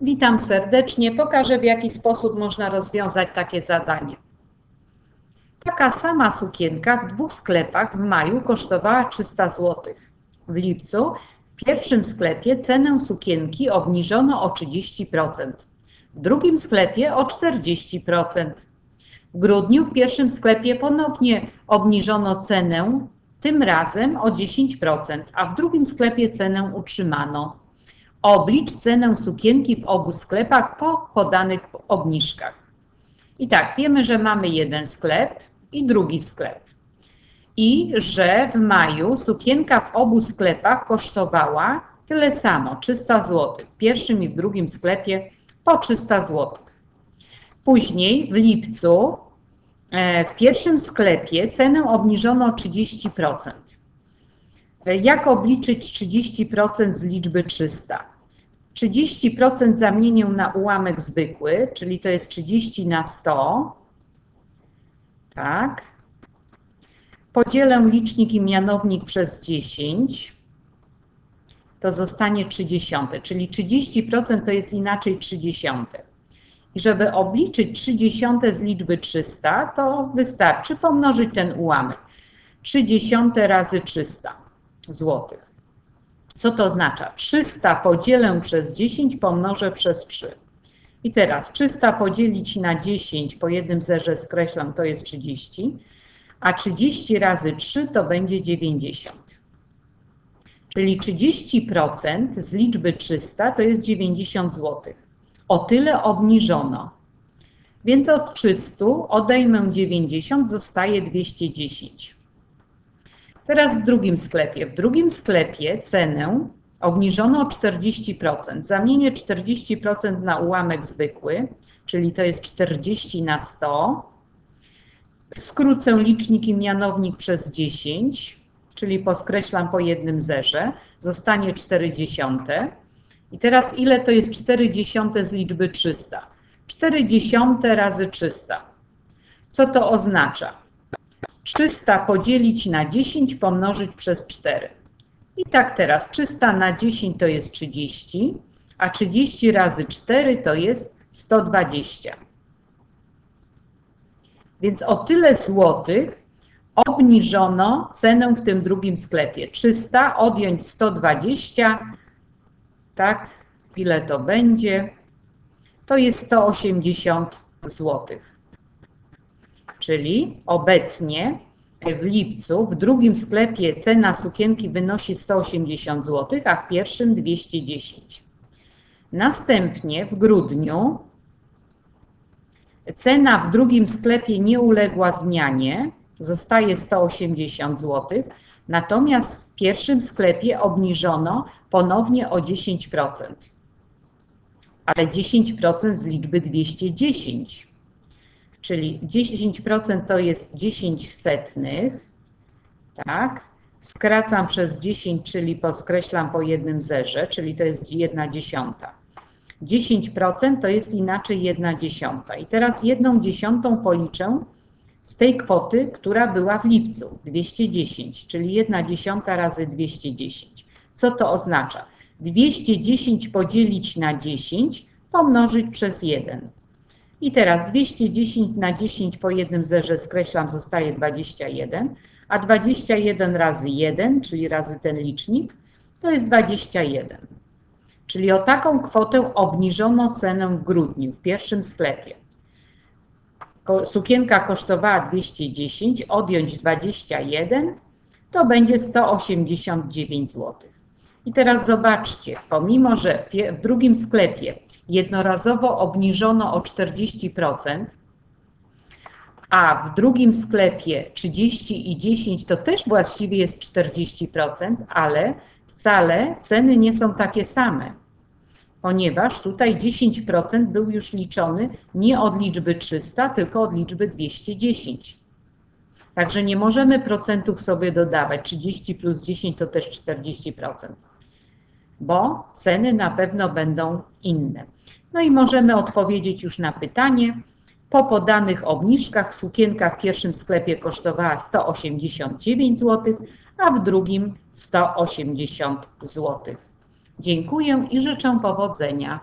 Witam serdecznie. Pokażę w jaki sposób można rozwiązać takie zadanie. Taka sama sukienka w dwóch sklepach w maju kosztowała 300 zł. W lipcu w pierwszym sklepie cenę sukienki obniżono o 30%, w drugim sklepie o 40%. W grudniu w pierwszym sklepie ponownie obniżono cenę, tym razem o 10%, a w drugim sklepie cenę utrzymano. Oblicz cenę sukienki w obu sklepach po podanych obniżkach. I tak, wiemy, że mamy jeden sklep i drugi sklep. I że w maju sukienka w obu sklepach kosztowała tyle samo, 300 zł. W pierwszym i w drugim sklepie po 300 zł. Później w lipcu e, w pierwszym sklepie cenę obniżono o 30%. Jak obliczyć 30% z liczby 300? 30% zamienię na ułamek zwykły, czyli to jest 30 na 100. Tak. Podzielę licznik i mianownik przez 10. To zostanie 30, czyli 30% to jest inaczej 30. I żeby obliczyć 30 z liczby 300, to wystarczy pomnożyć ten ułamek. 30 razy 300 złotych. Co to oznacza? 300 podzielę przez 10 pomnożę przez 3. I teraz 300 podzielić na 10 po jednym zerze skreślam, to jest 30, a 30 razy 3 to będzie 90. Czyli 30% z liczby 300 to jest 90 zł. O tyle obniżono. Więc od 300 odejmę 90, zostaje 210. Teraz w drugim sklepie. W drugim sklepie cenę obniżono o 40%. Zamienię 40% na ułamek zwykły, czyli to jest 40 na 100. Skrócę licznik i mianownik przez 10, czyli poskreślam po jednym zerze. Zostanie 40. I teraz ile to jest 40 z liczby 300? 40 razy 300. Co to oznacza? 300 podzielić na 10 pomnożyć przez 4. I tak teraz 300 na 10 to jest 30, a 30 razy 4 to jest 120. Więc o tyle złotych obniżono cenę w tym drugim sklepie. 300 odjąć 120, tak, ile to będzie? To jest 180 złotych. Czyli obecnie w lipcu w drugim sklepie cena sukienki wynosi 180 zł, a w pierwszym 210. Następnie w grudniu cena w drugim sklepie nie uległa zmianie, zostaje 180 zł, natomiast w pierwszym sklepie obniżono ponownie o 10%. Ale 10% z liczby 210 czyli 10% to jest 10 setnych, tak? Skracam przez 10, czyli poskreślam po jednym zerze, czyli to jest 1 dziesiąta. 10% to jest inaczej 1 dziesiąta. I teraz 1 dziesiątą policzę z tej kwoty, która była w lipcu, 210, czyli 1 dziesiąta razy 210. Co to oznacza? 210 podzielić na 10 pomnożyć przez 1. I teraz 210 na 10 po jednym zerze skreślam, zostaje 21, a 21 razy 1, czyli razy ten licznik, to jest 21. Czyli o taką kwotę obniżono cenę w grudniu w pierwszym sklepie. Sukienka kosztowała 210, odjąć 21, to będzie 189 zł. I teraz zobaczcie, pomimo że w drugim sklepie jednorazowo obniżono o 40%, a w drugim sklepie 30 i 10 to też właściwie jest 40%, ale wcale ceny nie są takie same, ponieważ tutaj 10% był już liczony nie od liczby 300, tylko od liczby 210. Także nie możemy procentów sobie dodawać. 30 plus 10 to też 40% bo ceny na pewno będą inne. No i możemy odpowiedzieć już na pytanie. Po podanych obniżkach sukienka w pierwszym sklepie kosztowała 189 zł, a w drugim 180 zł. Dziękuję i życzę powodzenia.